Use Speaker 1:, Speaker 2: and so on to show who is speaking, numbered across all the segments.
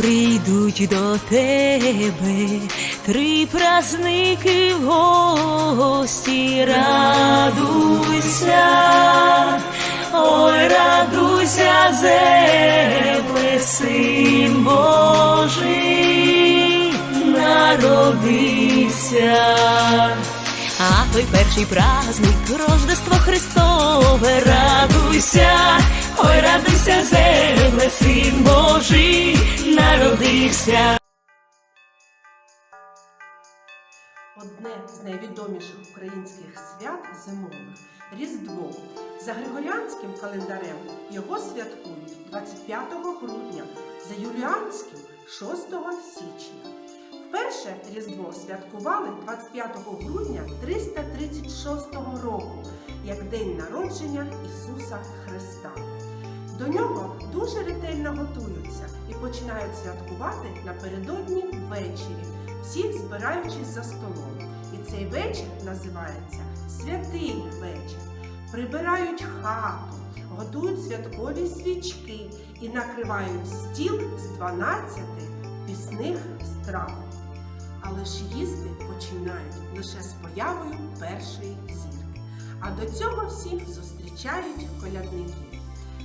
Speaker 1: прийдуть до тебе три праздники в гості, радуйся, ой, радуйся, земле, син Божий народився. А той перший праздник Рождество Христове, радуйся, ой, радуйся, земле, син Божий народився.
Speaker 2: Одне з найвідоміших українських свят зимових Різдво. За григоріанським календарем його святкують 25 грудня, за юліанським 6 січня. Вперше Різдво святкували 25 грудня 336 року як день народження Ісуса Христа. До нього дуже ретельно готуються і починають святкувати напередодні ввечері, всі збираючись за столом. І цей вечір називається Святий вечір. Прибирають хату, готують святкові свічки і накривають стіл з 12 пісних страв. Але ж їсти починають лише з появою першої зірки. А до цього всі зустрічають колядників.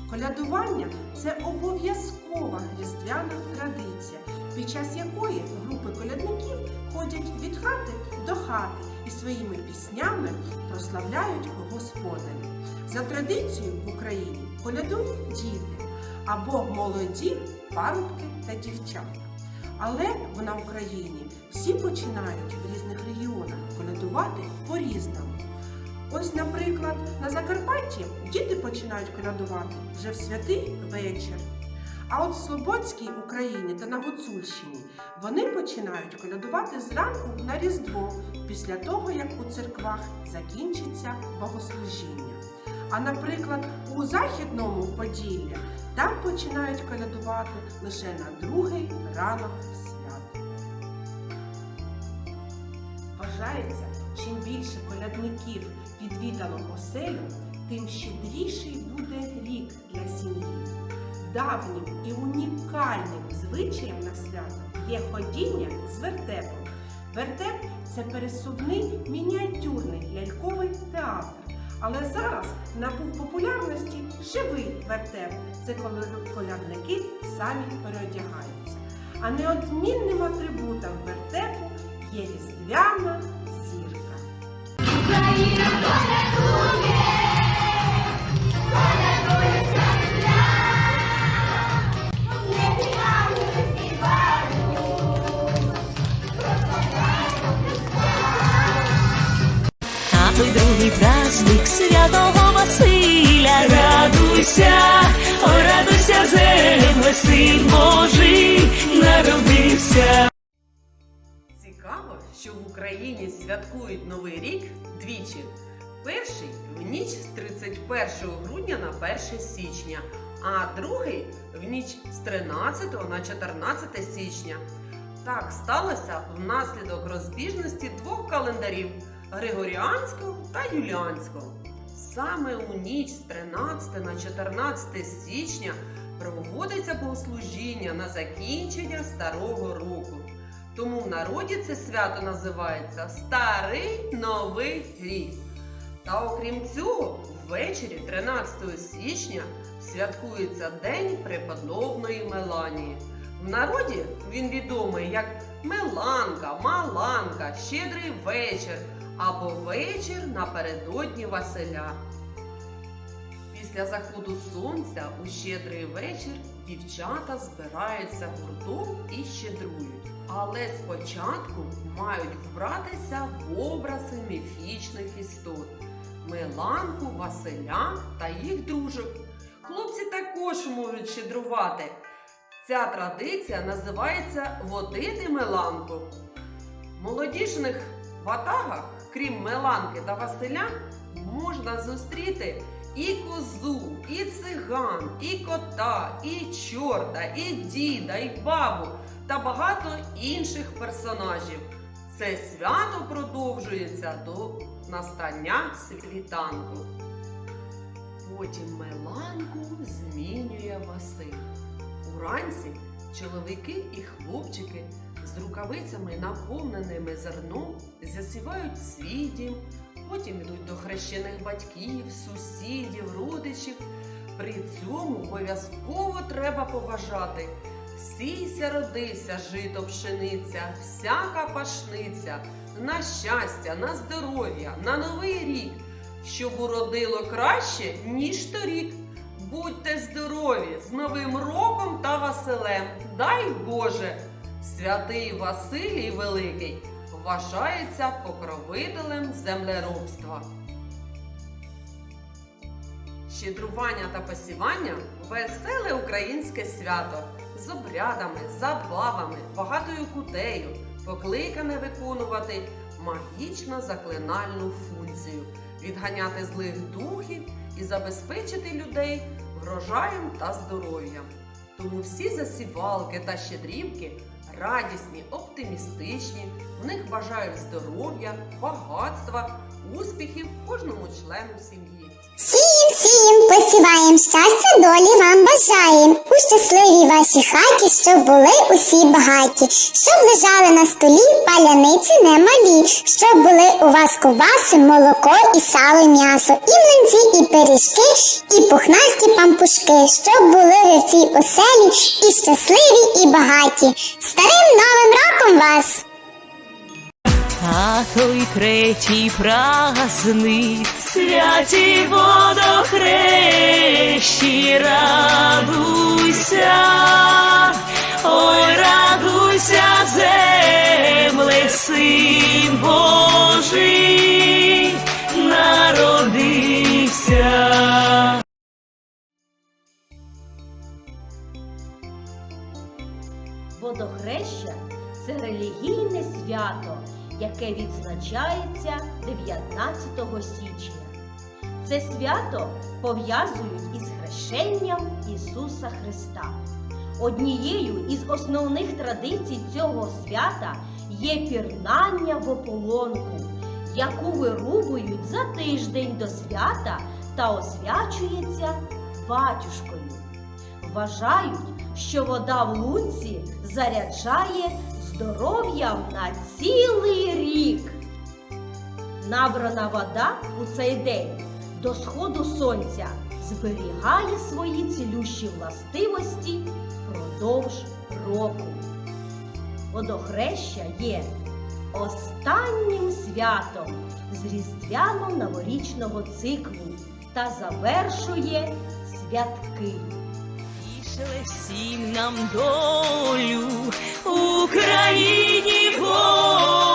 Speaker 2: Колядування це обов'язкова різдвяна традиція, під час якої групи колядників ходять від хати до хати і своїми піснями прославляють господаря. За традицією в Україні колядують діти або молоді парубки та дівчата. Але на Україні всі починають в різних регіонах колядувати по-різному. Ось, наприклад, на Закарпатті діти починають колядувати вже в святий вечір. А от в Слободській Україні та на Гуцульщині вони починають колядувати зранку на Різдво, після того, як у церквах закінчиться богослужіння. А наприклад, у Західному Поділлі там починають колядувати лише на другий ранок свят. Вважається, чим більше колядників відвідало оселю, тим щедріший буде рік для сім'ї. Давнім і унікальним звичаєм на свято є ходіння з вертепом. Вертеп це пересувний мініатюрний ляльковий театр. Але зараз набув популярності живий вертеп. Це коли колядники самі переодягаються. А неодмінним атрибутом вертепу є різдвяна
Speaker 1: другий праздник святого Василя, радуйся, ой, радуйся, земле, син Божий народився.
Speaker 3: Цікаво, що в Україні святкують Новий рік двічі. Перший в ніч з 31 грудня на 1 січня, а другий в ніч з 13 на 14 січня. Так сталося внаслідок розбіжності двох календарів Григоріанського та Юліанського. Саме у ніч з 13 на 14 січня проводиться богослужіння на закінчення старого року. Тому в народі це свято називається Старий Новий рік. Та окрім цього, ввечері 13 січня святкується День преподобної Меланії. В народі він відомий як Меланка, Маланка, Щедрий вечір або вечір напередодні Василя. Після заходу сонця у щедрий вечір дівчата збираються гуртом і щедрують. Але спочатку мають вбратися в образи міфічних істот Меланку, Василя та їх дружок. Хлопці також можуть щедрувати. Ця традиція називається водити Меланку. Молодіжних ватагах, крім Меланки та Василя, можна зустріти і козу, і циган, і кота, і чорта, і діда, і бабу та багато інших персонажів. Це свято продовжується до настання світанку. Потім Меланку змінює Василь. Уранці Чоловіки і хлопчики з рукавицями, наповненими зерном, засівають свій дім, потім йдуть до хрещених батьків, сусідів, родичів. При цьому обов'язково треба побажати Сійся, родися, жито пшениця, всяка пашниця, на щастя, на здоров'я, на новий рік, щоб уродило краще, ніж торік. Будьте здорові з Новим роком та Василем. Дай Боже! Святий Василій Великий вважається покровителем землеробства. Щедрування та посівання веселе українське свято з обрядами, забавами, багатою кутею, покликане виконувати магічно заклинальну функцію, відганяти злих духів і забезпечити людей врожаєм та здоров'ям. Тому всі засівалки та щедрівки радісні, оптимістичні, в них бажають здоров'я, багатства, успіхів кожному члену сім'ї.
Speaker 4: Сієм, посіваєм, щастя долі вам бажаєм. У щасливій вашій хаті, щоб були усі багаті, щоб лежали на столі паляниці немалі, щоб були у вас ковбаси, молоко і сало, і м'ясо, і млинці, і пиріжки, і пухнасті пампушки, щоб були ви в цій оселі і щасливі, і багаті. Старим новим роком вас!
Speaker 1: А той третій праздник святі водохрещі, радуйся, ой, радуйся, земле, син Божий народився.
Speaker 5: Водохреща це релігійне свято, яке відзначається 19 січня. Це свято пов'язують із хрещенням Ісуса Христа. Однією із основних традицій цього свята є пірнання в ополонку, яку вирубують за тиждень до свята та освячується батюшкою. Вважають, що вода в лунці заряджає здоров'ям на цілий рік. Набрана вода у цей день до сходу сонця зберігає свої цілющі властивості впродовж року. Водохреща є останнім святом з різдвяно-новорічного циклу та завершує святки.
Speaker 1: Пішле всім нам долю, Україні. Волю,